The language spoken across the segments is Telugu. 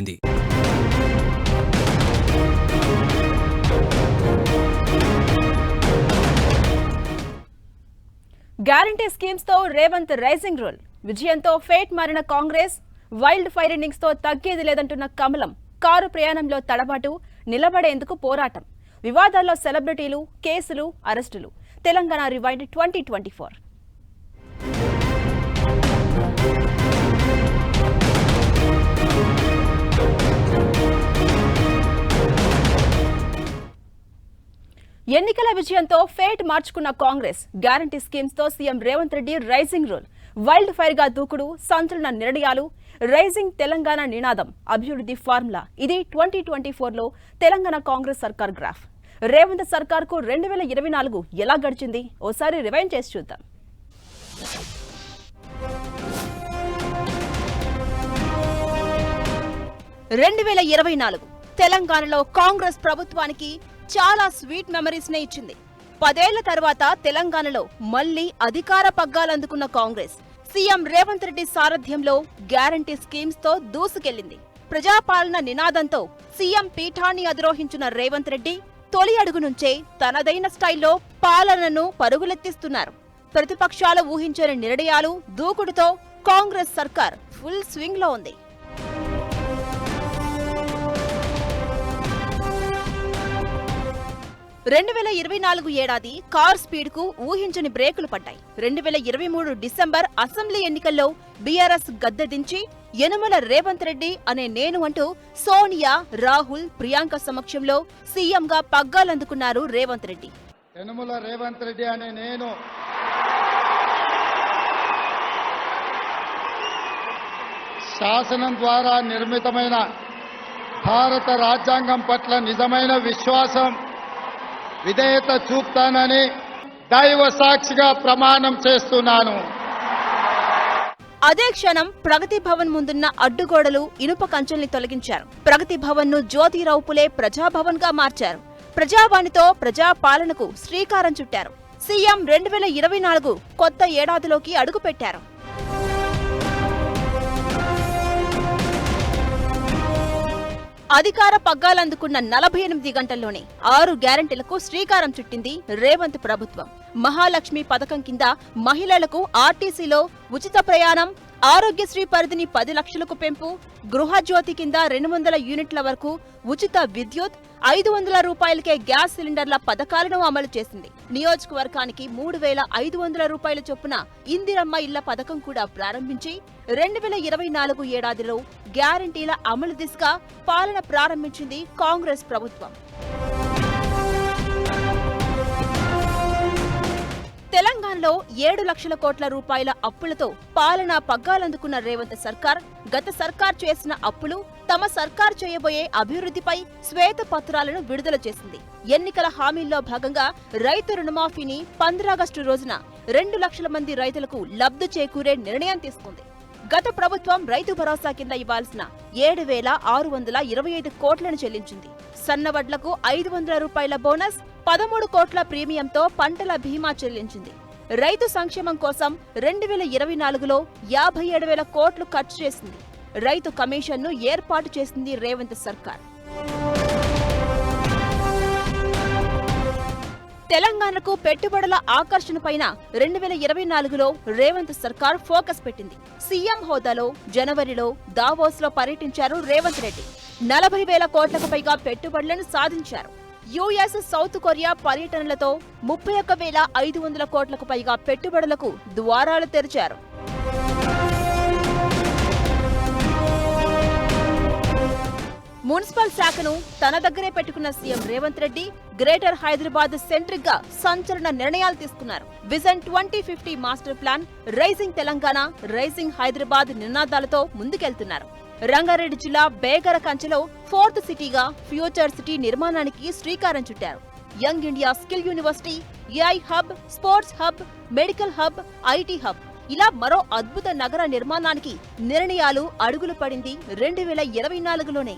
ఇంది గ్యారంటీ స్కీమ్స్తో రేవంత్ రైజింగ్ రోల్. విజయంతో ఫేట్ మారిన కాంగ్రెస్ వైల్డ్ ఫైర్ ఇన్నింగ్స్తో తగ్గేది లేదంటున్న కమలం కారు ప్రయాణంలో తడబాటు నిలబడేందుకు పోరాటం. వివాదాల్లో సెలబ్రిటీలు కేసులు అరెస్టులు. Telangana rewind twenty twenty four. ఎన్నికల విజయంతో ఫేట్ మార్చుకున్న Congress guarantee స్కీమ్స్తో CM Revanth Reddy rising role. Wild ఫైర్గా దూకుడు సంచలన నిర్ణయాలు రైజింగ్ తెలంగాణ నినాదం అభివృద్ధి ఫార్ములా. ఇది ట్వంటీ ట్వంటీ లో తెలంగాణ కాంగ్రెస్ సర్కార్ గ్రాఫ్. రేవంత్ సర్కార్కు రెండు వేల ఇరవై నాలుగు ఎలా గడిచింది? ఓసారి రివైండ్ చేసి చూద్దాం. రెండు వేల ఇరవై నాలుగు తెలంగాణలో కాంగ్రెస్ ప్రభుత్వానికి చాలా స్వీట్ మెమరీస్ నే ఇచ్చింది. పదేళ్ళ తర్వాత తెలంగాణలో మళ్ళీ అధికార పగ్గాలందుకున్న కాంగ్రెస్ సీఎం రేవంత్ రెడ్డి సారథ్యంలో గ్యారంటీ స్కీమ్స్తో దూసుకెళ్ళింది ప్రజాపాలన నినాదంతో సీఎం పీఠాన్ని అధిరోహించిన రేవంత్ రెడ్డి తొలి అడుగు నుంచే తనదైన స్టైల్లో పాలనను పరుగులెత్తిస్తున్నారు. ప్రతిపక్షాలు ఊహించని నిర్ణయాలు దూకుడుతో కాంగ్రెస్ సర్కార్ ఫుల్ స్వింగ్లో ఉంది. రెండు వేల ఇరవై నాలుగు ఏడాది కార్ స్పీడ్కు ఊహించని బ్రేకులు పడ్డాయి. రెండు వేల ఇరవై మూడు డిసెంబర్ అసెంబ్లీ ఎన్నికల్లో బీఆర్ఎస్ గద్దెదించి యనుమల రేవంత్ రెడ్డి అనే నేను అంటూ సోనియా రాహుల్ ప్రియాంక సమక్షంలో సీఎంగా పగ్గాలందుకున్నారు రేవంత్ రెడ్డి. యనుమల రేవంత్ రెడ్డి అనే నేను. శాసనం ద్వారా నిర్మితమైన భారత రాజ్యాంగం పట్ల నిజమైన విశ్వాసం విధేయత చూపుతానని దైవ సాక్షిగా ప్రమాణం చేస్తున్నాను. అదే క్షణం ప్రగతి భవన్ ముందున్న అడ్డుగోడలు ఇనుప కంచెల్ని తొలగించారు. ప్రగతి భవన్ను జ్యోతిరావు పులే ప్రజాభవన్గా మార్చారు. ప్రజావాణితో ప్రజాపాలనకు శ్రీకారం చుట్టారు. సీఎం రెండు వేల ఇరవై నాలుగు కొత్త ఏడాదిలోకి అడుగుపెట్టారు. అధికార పగ్గాలందుకున్న నలభై ఎనిమిది గంటల్లోనే ఆరు గ్యారంటీలకు శ్రీకారం చుట్టింది రేవంత్ ప్రభుత్వం. మహాలక్ష్మి పథకం కింద మహిళలకు ఆర్టీసీలో ఉచిత ప్రయాణం ఆరోగ్యశ్రీ పరిధిని పది లక్షలకు పెంపు గృహజ్యోతి కింద రెండు వందల యూనిట్ల వరకు ఉచిత విద్యుత్ ఐదు వందల రూపాయలకే గ్యాస్ సిలిండర్ల పథకాలను అమలు చేసింది. నియోజకవర్గానికి మూడు వేల ఐదు వందల రూపాయల చొప్పున ఇందిరమ్మ ఇళ్ళ పథకం కూడా ప్రారంభించి రెండు వేల ఇరవై నాలుగు ఏడాదిలో గ్యారంటీల అమలు దిశగా పాలన ప్రారంభించింది కాంగ్రెస్ ప్రభుత్వం. తెలంగాణలో ఏడు లక్షల కోట్ల రూపాయల అప్పులతో పాలన పగ్గాలందుకున్న రేవంత్ సర్కార్ గత సర్కార్ చేసిన అప్పులు తమ సర్కార్ చేయబోయే అభివృద్ధిపై శ్వేత పత్రాలను విడుదల చేసింది. ఎన్నికల హామీల్లో భాగంగా రైతు రుణమాఫీని పంద్రాగస్టు రోజున రెండు లక్షల మంది రైతులకు లబ్ధి చేకూరే నిర్ణయం తీసుకుంది. గత ప్రభుత్వం రైతు భరోసా కింద ఇవ్వాల్సిన ఏడు వేల ఆరు వందల ఇరవై ఐదు కోట్లను చెల్లించింది. సన్నవడ్లకు ఐదు వందల రూపాయల బోనస్ పదమూడు కోట్ల ప్రీమియంతో పంటల బీమా చెల్లించింది. రైతు సంక్షేమం కోసం రెండు వేల ఇరవై నాలుగులో యాభై ఏడు వేల కోట్లు ఖర్చు చేసింది. రైతు కమిషన్ను ఏర్పాటు చేసింది రేవంత్ సర్కార్. తెలంగాణకు పెట్టుబడుల ఆకర్షణ పైన రెండు వేల ఇరవై నాలుగులో రేవంత్ సర్కార్ ఫోకస్ పెట్టింది. సీఎం హోదాలో జనవరిలో దావోస్లో పర్యటించారు రేవంత్ రెడ్డి. నలభై వేల కోట్లకు పైగా పెట్టుబడులను సాధించారు. యుఎస్ సౌత్ కొరియా పర్యటనలతో ముప్పై ఒక్క వేల ఐదు వందల కోట్లకు పైగా పెట్టుబడులకు ద్వారాలు తెరిచారు. మున్సిపల్ శాఖను తన దగ్గరే పెట్టుకున్న సీఎం రేవంత్ రెడ్డి గ్రేటర్ హైదరాబాద్ సెంట్రిక్గా సంచలన నిర్ణయాలు తీసుకున్నారు. Vision twenty fifty master plan rising Telangana rising Hyderabad నినాదాలతో ముందుకెళ్తున్నారు. రంగారెడ్డి జిల్లా బేగర కంచెలో ఫోర్త్ సిటీగా ఫ్యూచర్ సిటీ నిర్మాణానికి శ్రీకారం చుట్టారు. Young India skill university AI hub sports hub medical hub IT hub. ఇలా మరో అద్భుత నగర నిర్మాణానికి నిర్ణయాలు అడుగులు పడింది రెండు వేల ఇరవై నాలుగులోనే.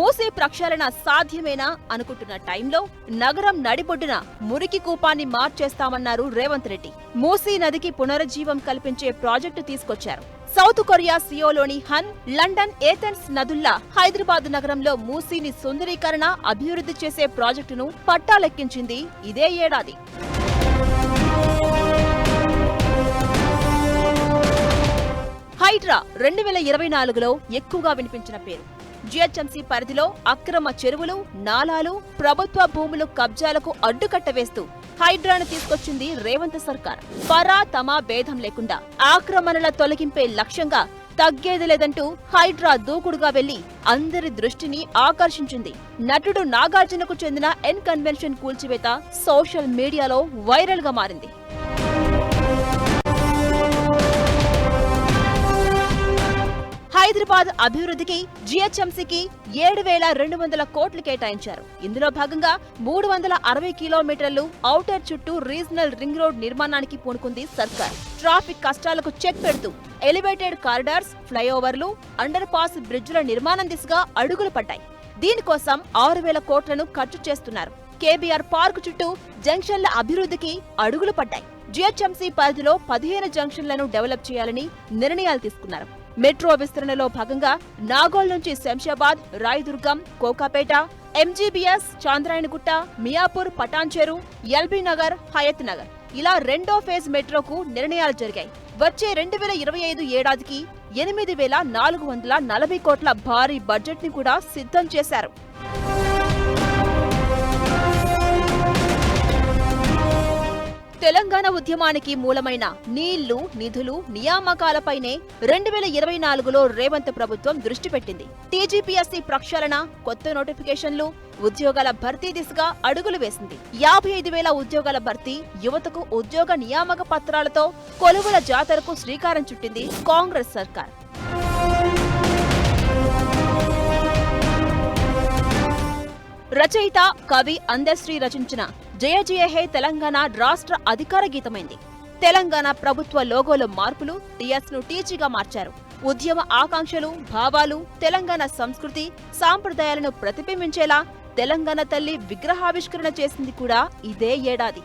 మూసీ ప్రక్షాళన సాధ్యమేనా అనుకుంటున్న టైంలో నగరం నడిబొడ్డున మురికి కూపాన్ని మార్చేస్తామన్నారు రేవంత్ రెడ్డి. మూసీ నదికి పునరుజ్జీవం కల్పించే ప్రాజెక్టు తీసుకొచ్చారు. సౌత్ కొరియా సియోలోని హన్ లండన్ ఏథెన్స్ నదుల్లా హైదరాబాద్ నగరంలో మూసీని సుందరీకరణ అభివృద్ధి చేసే ప్రాజెక్టును పట్టాలెక్కించింది ఇదే ఏడాది. హైడ్రా రెండు వేల ఇరవై నాలుగులో ఎక్కువగా వినిపించిన పేరు. జిహెచ్ఎంసీ పరిధిలో అక్రమ చెరువులు నాలాలు ప్రభుత్వ భూములు కబ్జాలకు అడ్డుకట్ట వేస్తూ హైడ్రాను తీసుకొచ్చింది రేవంత్ సర్కార్. పరా తమా భేదం లేకుండా ఆక్రమణల తొలగింపే లక్ష్యంగా తగ్గేది లేదంటూ హైడ్రా దూకుడుగా వెళ్ళి అందరి దృష్టిని ఆకర్షించింది. నటుడు నాగార్జునకు చెందిన ఎన్ కన్వెన్షన్ కూల్చివేత సోషల్ మీడియాలో వైరల్గా మారింది. హైదరాబాద్ అభివృద్ధికి జిహెచ్ఎంసీకి ఏడు వేల రెండు వందల కోట్లు కేటాయించారు. ఇందులో భాగంగా మూడు వందల అరవై కిలోమీటర్లు ఔటర్ చుట్టూ రీజనల్ రింగ్ రోడ్ నిర్మాణానికి పూనుకుంది సర్కార్. ట్రాఫిక్ కష్టాలకు చెక్ పెడుతూ ఎలివేటెడ్ కారిడార్స్ ఫ్లైఓవర్లు అండర్ పాస్ బ్రిడ్జ్ల నిర్మాణం దిశగా అడుగులు పడ్డాయి దీనికోసం ఆరు వేల కోట్లను ఖర్చు చేస్తున్నారు. కేబీఆర్ పార్క్ చుట్టూ జంక్షన్ల అభివృద్ధికి అడుగులు పడ్డాయి జిహెచ్ఎంసీ పరిధిలో పదిహేను జంక్షన్లను డెవలప్ చేయాలని నిర్ణయాలు తీసుకున్నారు. మెట్రో విస్తరణలో భాగంగా నాగోల్ నుంచి శంషాబాద్ రాయదుర్గం కోకాపేట ఎంజీబీఎస్ చాంద్రాయణగుట్ట మియాపూర్ పటాన్చెరు ఎల్బీ నగర్ హయత్ నగర్. ఇలా రెండో ఫేజ్ మెట్రోకు నిర్ణయాలు జరిగాయి. వచ్చే రెండు వేల ఇరవై ఐదు ఏడాదికి ఎనిమిది వేల నాలుగు వందల నలభై కోట్ల భారీ బడ్జెట్ని కూడా సిద్ధం చేశారు. తెలంగాణ ఉద్యమానికి మూలమైన నీళ్ళు నిధులు నియామకాలపైనే రెండు వేల ఇరవై నాలుగులో రేవంత్ ప్రభుత్వం దృష్టి పెట్టింది. టీజీపీఎస్సీ ప్రక్షాళన కొత్త నోటిఫికేషన్లు ఉద్యోగాల భర్తీ దిశగా అడుగులు వేసింది. యాభై ఐదు వేల ఉద్యోగాల భర్తీ యువతకు ఉద్యోగ నియామక పత్రాలతో కొలువుల జాతరకు శ్రీకారం చుట్టింది కాంగ్రెస్ సర్కార్. రచయిత కవి అందశ్రీ రచించిన జయ జయ హే తెలంగాణ రాష్ట్ర అధికార గీతమైంది. తెలంగాణ ప్రభుత్వ లోగోలో మార్పులు టిఎస్ను టీచీగా మార్చారు. ఉద్యమ ఆకాంక్షలు భావాలు తెలంగాణ సంస్కృతి సాంప్రదాయాలను ప్రతిబింబించేలా తెలంగాణ తల్లి విగ్రహావిష్కరణ చేసింది కూడా ఇదే ఏడాది.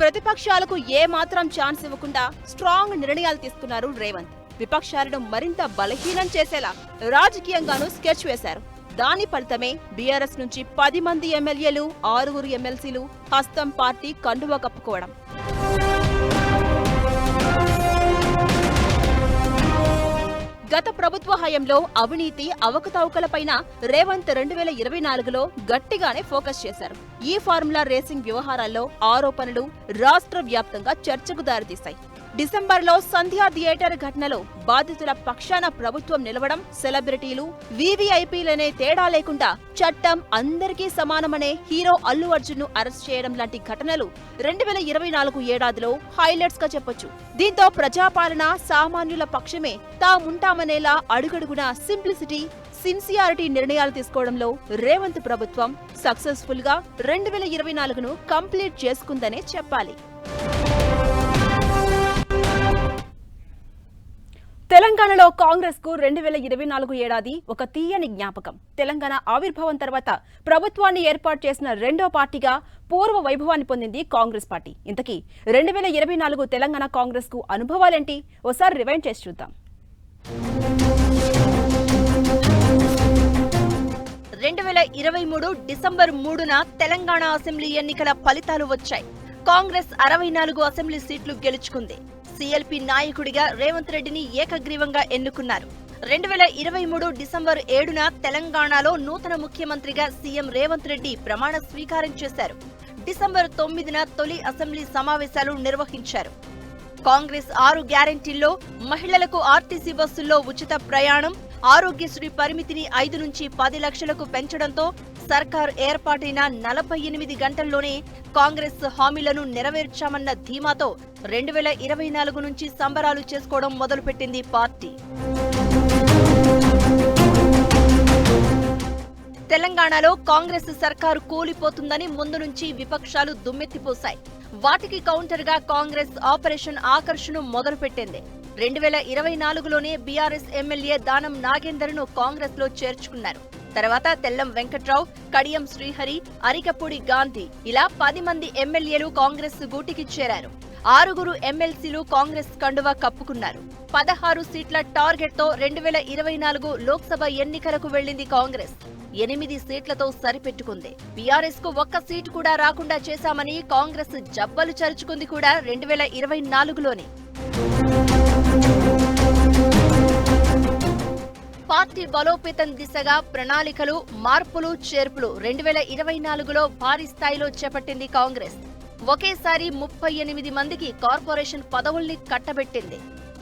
ప్రతిపక్షాలకు ఏ మాత్రం ఛాన్స్ ఇవ్వకుండా స్ట్రాంగ్ నిర్ణయాలు తీసుకున్నారు రేవంత్. విపక్షాలను మరింత బలహీనం చేసేలా రాజకీయంగానూ స్కెచ్ వేశారు. దాని ఫలితమే బీఆర్ఎస్ నుంచి పది మంది ఎమ్మెల్యేలు ఆరుగురు ఎమ్మెల్సీలు హస్తం పార్టీ కండువా కప్పుకోవడం. గత ప్రభుత్వ హయంలో అవినీతి అవకతవకలపైన రేవంత్ రెండు వేల ఇరవై నాలుగులో గట్టిగానే ఫోకస్ చేశారు. ఈ ఫార్ములా రేసింగ్ వ్యవహారాల్లో ఆరోపణలు రాష్ట్ర వ్యాప్తంగా చర్చకు దారితీశాయి. డిసెంబర్లో సంధ్యా థియేటర్ ఘటనలో బాధితుల పక్షాన ప్రభుత్వం నిలవడం సెలబ్రిటీలు వీవీఐపీలనే తేడా లేకుండా చట్టం అందరికీ సమానమనే హీరో అల్లు అర్జున్ను అరెస్ట్ చేయడం లాంటి ఘటనలు రెండు వేల ఇరవై నాలుగు ఏడాదిలో హైలైట్స్గా చెప్పొచ్చు. దీంతో ప్రజాపాలన సామాన్యుల పక్షమే తాముంటామనేలా అడుగడుగునా సింప్లిసిటీ సిన్సియారిటీ నిర్ణయాలు తీసుకోవడంలో రేవంత్ ప్రభుత్వం సక్సెస్ఫుల్గా రెండు వేల ఇరవై నాలుగును కంప్లీట్ చేసుకుందనే చెప్పాలి. తెలంగాణలో కాంగ్రెస్కు రెండు వేల ఇరవై నాలుగు ఏడాది ఒక తీయని జ్ఞాపకం. తెలంగాణ ఆవిర్భావం తర్వాత ప్రభుత్వాన్ని ఏర్పాటు చేసిన రెండో పార్టీగా పూర్వ వైభవాన్ని పొందింది కాంగ్రెస్ పార్టీ. ఇంతకీ రెండు వేల ఇరవై నాలుగు తెలంగాణ కాంగ్రెస్కు అనుభవాలేంటి? ఓసారి రివైండ్ చేసి చూద్దాం. రెండు వేల ఇరవై మూడు డిసెంబర్ మూడున తెలంగాణ అసెంబ్లీ ఎన్నికల ఫలితాలు వచ్చాయి. కాంగ్రెస్ అరవై నాలుగు అసెంబ్లీ సీట్లు గెలుచుకుంది. సీఎల్పీ నాయకుడిగా రేవంత్ రెడ్డిని ఏకగ్రీవంగా ఎన్నుకున్నారు. రెండు వేల ఇరవై మూడు డిసెంబర్ ఏడున తెలంగాణలో నూతన ముఖ్యమంత్రిగా సీఎం రేవంత్ రెడ్డి ప్రమాణ స్వీకారం చేశారు. డిసెంబర్ తొమ్మిదిన తొలి అసెంబ్లీ సమావేశాలు నిర్వహించారు. కాంగ్రెస్ ఆరు గ్యారెంటీల్లో మహిళలకు ఆర్టీసీ బస్సుల్లో ఉచిత ప్రయాణం ఆరోగ్యశ్రీ పరిమితిని ఐదు నుంచి పది లక్షలకు పెంచడంతో సర్కార్ ఏర్పాటైన నలభై ఎనిమిది గంటల్లోనే కాంగ్రెస్ హామీలను నెరవేర్చామన్న ధీమాతో రెండు వేల ఇరవై నాలుగు నుంచి సంబరాలు చేసుకోవడం మొదలుపెట్టింది పార్టీ. తెలంగాణలో కాంగ్రెస్ సర్కారు కూలిపోతుందని ముందు నుంచి విపక్షాలు దుమ్మెత్తిపోశాయి. వాటికి కౌంటర్గా కాంగ్రెస్ ఆపరేషన్ ఆకర్షణ మొదలుపెట్టింది. రెండు వేల ఇరవై నాలుగులోనే బీఆర్ఎస్ ఎమ్మెల్యే దానం నాగేందర్ను కాంగ్రెస్లో చేర్చుకున్నారు. తర్వాత తెల్లం వెంకట్రావు కడియం శ్రీహరి అరికపూడి గాంధీ ఇలా పది మంది ఎమ్మెల్యేలు కాంగ్రెస్ గూటికి చేరారు. ఆరుగురు ఎమ్మెల్సీలు కాంగ్రెస్ కండువా కప్పుకున్నారు. పదహారు సీట్ల టార్గెట్తో రెండు వేల ఇరవై నాలుగు లోక్సభ ఎన్నికలకు వెళ్ళింది కాంగ్రెస్. ఎనిమిది సీట్లతో సరిపెట్టుకుంది. బీఆర్ఎస్కు ఒక్క సీటు కూడా రాకుండా చేశామని కాంగ్రెస్ జబ్బలు చరుచుకుంది కూడా రెండు వేల ఇరవై నాలుగులోనే. పార్టీ బలోపేతం దిశగా ప్రణాళికలు మార్పులు చేర్పులు రెండు వేల ఇరవై నాలుగులో భారీ స్థాయిలో చేపట్టింది కాంగ్రెస్. ఒకేసారి ముప్పై ఎనిమిది మందికి కార్పొరేషన్ పదవుల్ని కట్టబెట్టింది.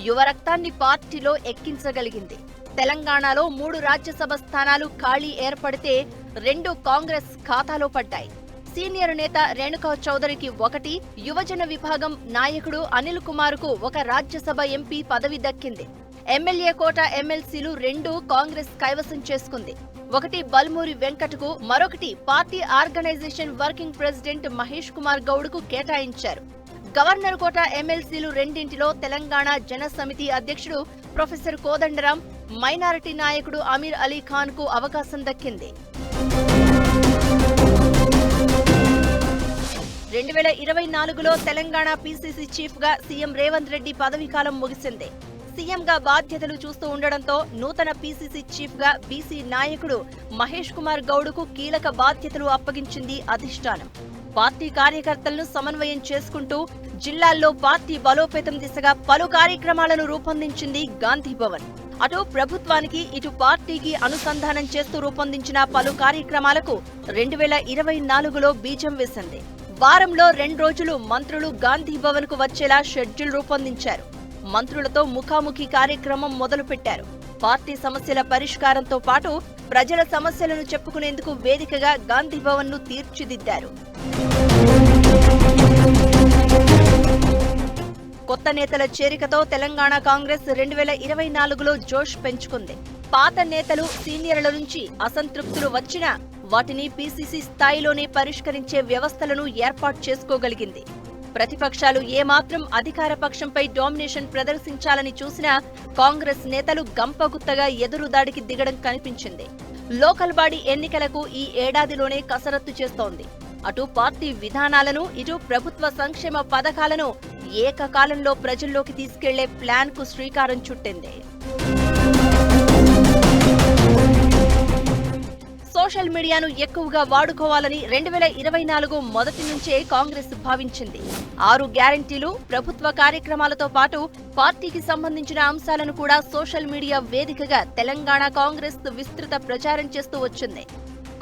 యువ రక్తాన్ని పార్టీలో ఎక్కించగలిగింది. తెలంగాణలో మూడు రాజ్యసభ స్థానాలు ఖాళీ ఏర్పడితే రెండు కాంగ్రెస్ ఖాతాలో పడ్డాయి. సీనియర్ నేత రేణుకా చౌదరికి ఒకటి యువజన విభాగం నాయకుడు అనిల్ కుమార్కు ఒక రాజ్యసభ ఎంపీ పదవి దక్కింది. ఎమ్మెల్యే కోట ఎమ్మెల్సీలు రెండు కాంగ్రెస్ కైవసం చేసుకుంది. ఒకటి బల్మూరి వెంకటకు మరొకటి party organisation working president Mahesh Kumar గౌడ్కు కేటాయించారు. గవర్నర్ కోట ఎమ్మెల్సీలు రెండింటిలో తెలంగాణ జన సమితి అధ్యక్షుడు ప్రొఫెసర్ కోదండరాం మైనారిటీ నాయకుడు అమీర్ అలీ ఖాన్కు అవకాశం దక్కింది. రెండు వేల ఇరవై నాలుగులో తెలంగాణ పీసీసీ చీఫ్గా సీఎం రేవంత్ రెడ్డి పదవీకాలం ముగిసింది. సీఎంగా బాధ్యతలు చూస్తూ ఉండడంతో నూతన పీసీసీ చీఫ్గా బీసీ నాయకుడు మహేష్ కుమార్ గౌడ్కు కీలక బాధ్యతలు అప్పగించింది అధిష్టానం. పార్టీ కార్యకర్తలను సమన్వయం చేసుకుంటూ జిల్లాల్లో పార్టీ బలోపేతం దిశగా పలు కార్యక్రమాలను రూపొందించింది గాంధీ భవన్. అటు ప్రభుత్వానికి ఇటు పార్టీకి అనుసంధానం చేస్తూ రూపొందించిన పలు కార్యక్రమాలకు రెండు వేల ఇరవై నాలుగులో బీజం వేసింది. వారంలో రెండు రోజులు మంత్రులు గాంధీ భవన్కు వచ్చేలా షెడ్యూల్ రూపొందించారు. మంత్రులతో ముఖాముఖి కార్యక్రమం మొదలుపెట్టారు. పార్టీ సమస్యల పరిష్కారంతో పాటు ప్రజల సమస్యలను చెప్పుకునేందుకు వేదికగా గాంధీ భవన్ను తీర్చిదిద్దారు. కొత్త నేతల చేరికతో తెలంగాణ కాంగ్రెస్ రెండు వేల ఇరవై నాలుగులో జోష్ పెంచుకుంది. పాత నేతలు సీనియర్ల నుంచి అసంతృప్తులు వచ్చినా వాటిని పీసీసీ స్థాయిలోనే పరిష్కరించే వ్యవస్థలను ఏర్పాటు చేసుకోగలిగింది. ప్రతిపక్షాలు ఏమాత్రం అధికార పక్షంపై డామినేషన్ ప్రదర్శించాలని చూసినా కాంగ్రెస్ నేతలు గంపగుత్తగా ఎదురుదాడికి దిగడం కనిపించింది. లోకల్ బాడీ ఎన్నికలకు ఈ ఏడాదిలోనే కసరత్తు చేస్తోంది. అటు పార్టీ విధానాలను ఇటు ప్రభుత్వ సంక్షేమ పథకాలను ఏకకాలంలో ప్రజల్లోకి తీసుకెళ్ళే ప్లాన్కు శ్రీకారం చుట్టింది. సోషల్ మీడియాను ఎక్కువగా వాడుకోవాలని రెండు వేల ఇరవై నాలుగు మొదటి నుంచే కాంగ్రెస్ భావించింది. ఆరు గ్యారంటీలు ప్రభుత్వ కార్యక్రమాలతో పాటు పార్టీకి సంబంధించిన అంశాలను కూడా సోషల్ మీడియా వేదికగా తెలంగాణ కాంగ్రెస్ విస్తృత ప్రచారం చేస్తూ వచ్చింది.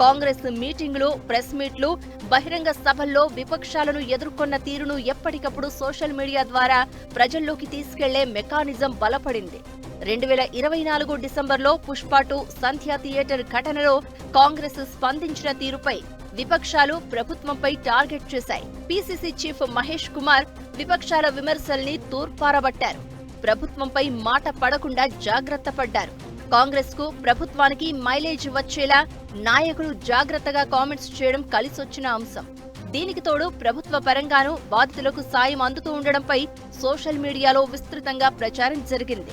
కాంగ్రెస్ మీటింగులు ప్రెస్ మీట్లు బహిరంగ సభల్లో విపక్షాలను ఎదుర్కొన్న తీరును ఎప్పటికప్పుడు సోషల్ మీడియా ద్వారా ప్రజల్లోకి తీసుకెళ్ళే మెకానిజం బలపడింది. రెండు వేల ఇరవై నాలుగు డిసెంబర్లో పుష్పాటు సంధ్యా థియేటర్ ఘటనలో కాంగ్రెస్ స్పందించిన తీరుపై విపక్షాలు ప్రభుత్వంపై టార్గెట్ చేశాయి. పీసీసీ చీఫ్ మహేష్ కుమార్ విపక్షాల విమర్శల్ని తూర్పారబట్టారు. ప్రభుత్వంపై మాట పడకుండా జాగ్రత్త పడ్డారు. కాంగ్రెస్కు ప్రభుత్వానికి మైలేజ్ వచ్చేలా నాయకులు జాగ్రత్తగా కామెంట్స్ చేయడం కలిసొచ్చిన అంశం. దీనికి తోడు ప్రభుత్వ పరంగానూ బాధితులకు సాయం అందుతూ ఉండడంపై సోషల్ మీడియాలో విస్తృతంగా ప్రచారం జరిగింది.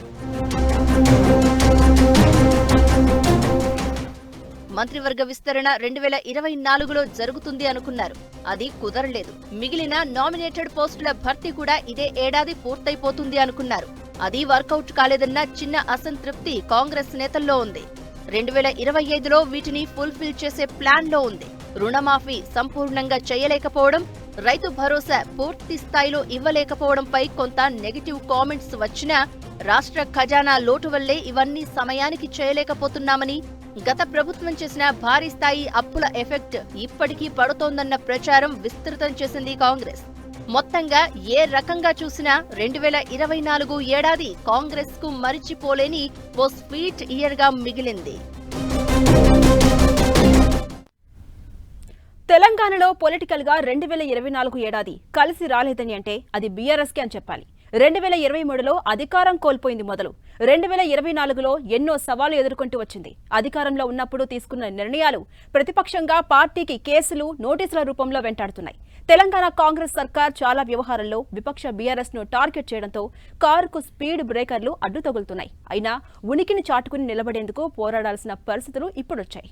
మంత్రివర్గ విస్తరణ రెండు వేల ఇరవై నాలుగులో జరుగుతుంది అనుకున్నారు. అది కుదరలేదు. మిగిలిన నామినేటెడ్ పోస్టుల భర్తీ కూడా ఇదే ఏడాది పూర్తయిపోతుంది అనుకున్నారు. అది వర్కౌట్ కాలేదన్న చిన్న అసంతృప్తి కాంగ్రెస్ నేతల్లో ఉంది. రెండు వేల ఇరవై ఐదులో వీటిని ఫుల్ఫిల్ చేసే ప్లాన్లో ఉంది. రుణమాఫీ సంపూర్ణంగా చేయలేకపోవడం రైతు భరోసా పూర్తి స్థాయిలో ఇవ్వలేకపోవడంపై కొంత నెగిటివ్ కామెంట్స్ వచ్చినా రాష్ట్ర ఖజానా లోటు వల్లే ఇవన్నీ సమయానికి చేయలేకపోతున్నామని గత ప్రభుత్వం చేసిన భారీ స్థాయి అప్పుల ఎఫెక్ట్ ఇప్పటికీ పడుతోందన్న ప్రచారం విస్తృతం చేసింది కాంగ్రెస్. మొత్తంగా ఏ రకంగా చూసినా రెండు వేల ఇరవై నాలుగు ఏడాది కాంగ్రెస్కు మరిచిపోలేని ఓ స్వీట్ ఇయర్గా మిగిలింది. తెలంగాణలో పొలిటికల్గా రెండు వేల ఇరవై నాలుగు ఏడాది కలిసి రాలేదని అంటే అది బీఆర్ఎస్కి అని చెప్పాలి. రెండు వేల ఇరవై మూడులో అధికారం కోల్పోయింది మొదలు. రెండు వేల ఇరవై నాలుగులో ఎన్నో సవాలు ఎదుర్కొంటూ వచ్చింది. అధికారంలో ఉన్నప్పుడు తీసుకున్న నిర్ణయాలు ప్రతిపక్షంగా పార్టీకి కేసులు నోటీసుల రూపంలో వెంటాడుతున్నాయి. తెలంగాణ కాంగ్రెస్ సర్కార్ చాలా వ్యవహారాల్లో విపక్ష బీఆర్ఎస్ను టార్గెట్ చేయడంతో కారుకు స్పీడ్ బ్రేకర్లు అడ్డు తగులుతున్నాయి. అయినా ఉనికిని చాటుకుని నిలబడేందుకు పోరాడాల్సిన పరిస్థితులు ఇప్పుడొచ్చాయి.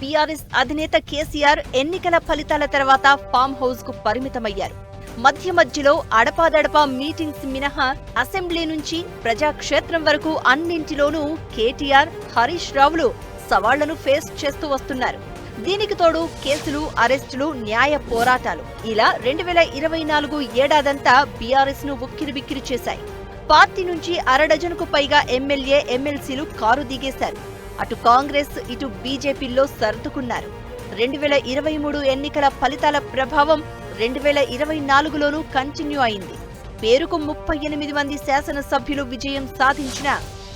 బీఆర్ఎస్ అధినేత కేసీఆర్ ఎన్నికల ఫలితాల తర్వాత ఫామ్ హౌస్కు పరిమితమయ్యారు. మధ్య మధ్యలో అడపాదడపా మీటింగ్స్ మినహా అసెంబ్లీ నుంచి ప్రజాక్షేత్రం వరకు అన్నింటిలోనూ కేటీఆర్ హరీష్ రావులు సవాళ్ళను ఫేస్ చేస్తూ వస్తున్నారు. దీనికి తోడు కేసులు అరెస్టులు న్యాయ పోరాటాలు. ఇలా రెండు వేల ఇరవై నాలుగు ఏడాదంతా బీఆర్ఎస్ను ఉక్కిరిబిక్కిరి చేశాయి. పార్టీ నుంచి అరడజనుకు పైగా ఎమ్మెల్యే ఎమ్మెల్సీలు కారు దిగేశారు. అటు కాంగ్రెస్ ఇటు బీజేపీల్లో సర్దుకున్నారు. రెండు వేల ఇరవై మూడు ఎన్నికల ఫలితాల ప్రభావం రెండు వేల ఇరవై నాలుగులోనూ కంటిన్యూ అయింది. పేరుకు ముప్పై ఎనిమిది మంది శాసనసభ్యులు విజయం సాధించిన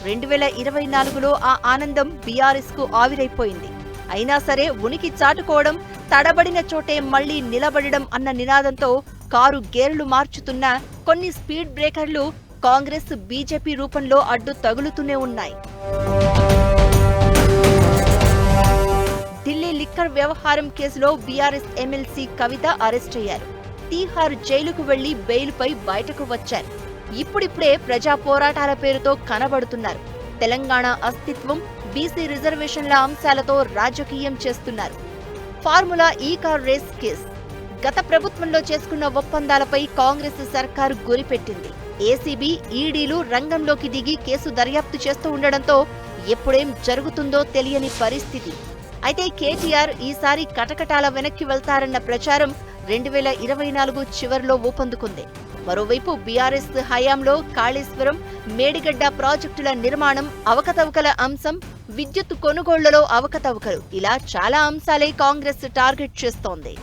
రెండు వేల ఇరవై నాలుగులో ఆ ఆనందం బీఆర్ఎస్కు ఆవిరైపోయింది. అయినా సరే ఉనికి చాటుకోవడం తడబడిన చోటే మళ్ళీ నిలబడడం అన్న నినాదంతో కారు గేర్లు మార్చుతున్న కొన్ని స్పీడ్ బ్రేకర్లు కాంగ్రెస్ బీజేపీ రూపంలో అడ్డు తగులుతూనే ఉన్నాయి. ఢిల్లీ లిక్కర్ వ్యవహారం కేసులో బీఆర్ఎస్ ఎమ్మెల్సీ కవిత అరెస్ట్ అయ్యారు. తీహార్ జైలుకు వెళ్ళి బెయిల్పై బయటకు వచ్చారు. ఇప్పుడిప్పుడే ప్రజా పోరాటాల పేరుతో కనబడుతున్నారు. తెలంగాణ అస్తిత్వం బీసీ రిజర్వేషన్ల అంశాలతో రాజకీయం చేస్తున్నారు. ఫార్ములా ఈ కార్ రేస్ కేస్. గత ప్రభుత్వంలో చేసుకున్న ఒప్పందాలపై కాంగ్రెస్ సర్కారు గురిపెట్టింది. ఏసీబీ ఈడీలు రంగంలోకి దిగి కేసు దర్యాప్తు చేస్తూ ఉండడంతో ఎప్పుడేం జరుగుతుందో తెలియని పరిస్థితి. అయితే కేటీఆర్ ఈసారి కటకటాల వెనక్కి వెళ్తారన్న ప్రచారం రెండు వేల ఇరవై నాలుగు చివరిలో ఊపందుకుంది. మరోవైపు బీఆర్ఎస్ హయాంలో కాళేశ్వరం మేడిగడ్డ ప్రాజెక్టుల నిర్మాణం అవకతవకల అంశం విద్యుత్ కొనుగోళ్ళలో అవకతవకలు. ఇలా చాలా అంశాలే కాంగ్రెస్ టార్గెట్ చేస్తోంది.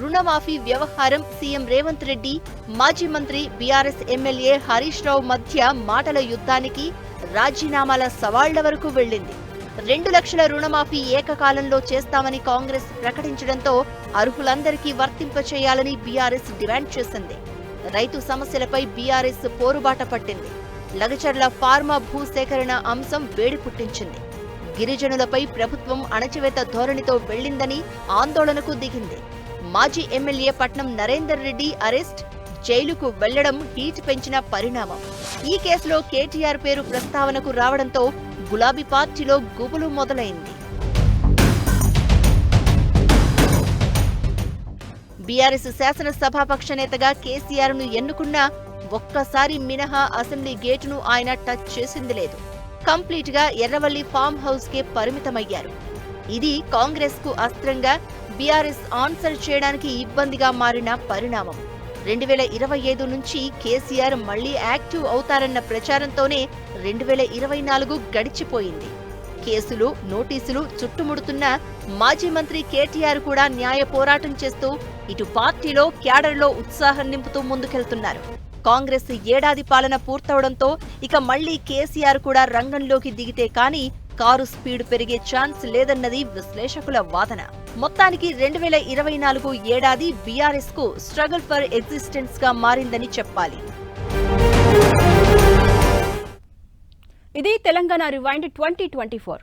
రుణమాఫీ వ్యవహారం సీఎం రేవంత్ రెడ్డి మాజీ మంత్రి బీఆర్ఎస్ ఎమ్మెల్యే హరీష్ రావు మధ్య మాటల యుద్ధానికి రాజీనామాల సవాళ్ళ వరకు వెళ్ళింది రెండు లక్షల రుణమాఫీ ఏకకాలంలో చేస్తామని కాంగ్రెస్ ప్రకటించడంతో అర్హులందరికీ వర్తింపచేయాలని బీఆర్ఎస్ డిమాండ్ చేసింది. రైతు సమస్యలపై బీఆర్ఎస్ పోరుబాట పట్టింది. లగచర్ల ఫార్మా భూసేకరణ అంశం వేడి పుట్టించింది. గిరిజనులపై ప్రభుత్వం అణచివేత ధోరణితో వెళ్ళిందని ఆందోళనకు దిగింది. మాజీ ఎమ్మెల్యే పట్నం నరేందర్ రెడ్డి అరెస్ట్ జైలుకు వెళ్ళడం హీట్ పెంచిన పరిణామం. ఈ కేసులో కేటీఆర్ పేరు ప్రస్తావనకు రావడంతో గులాబీ పార్టీలో గుబులు మొదలైంది. బీఆర్ఎస్ శాసనసభాపక్ష నేతగా కేసీఆర్ను ఎన్నుకున్నా ఒక్కసారి మినహా అసెంబ్లీ గేటును ఆయన టచ్ చేసింది లేదు. కంప్లీట్గా ఎర్రవల్లి ఫామ్ హౌస్ కే పరిమితమయ్యారు. ఇది కాంగ్రెస్కు అస్త్రంగా బీఆర్ఎస్ ఆన్సర్ చేయడానికి ఇబ్బందిగా మారిన పరిణామం. రెండు వేల ఇరవై ఐదు నుంచి కేసీఆర్ మళ్ళీ యాక్టివ్ అవుతారన్న ప్రచారంతోనే రెండు వేల ఇరవై నాలుగు గడిచిపోయింది. కేసులు నోటీసులు చుట్టుముడుతున్న మాజీ మంత్రి కేటీఆర్ కూడా న్యాయ పోరాటం చేస్తూ ఇటు పార్టీలో క్యాడర్లో ఉత్సాహం నింపుతూ ముందుకెళ్తున్నారు. కాంగ్రెస్ ఏడాది పాలన పూర్తవడంతో ఇక మళ్ళీ కేసీఆర్ కూడా రంగంలోకి దిగితే కానీ కారు స్పీడ్ పెరిగే ఛాన్స్ లేదన్నది విశ్లేషకుల వాదన. మొత్తానికి రెండు వేల ఇరవై నాలుగు ఏడాది బీఆర్ఎస్కు స్ట్రగుల్ ఫర్ ఎగ్జిస్టెన్స్గా మారిందని చెప్పాలి. ఇది Telangana rewind twenty twenty four.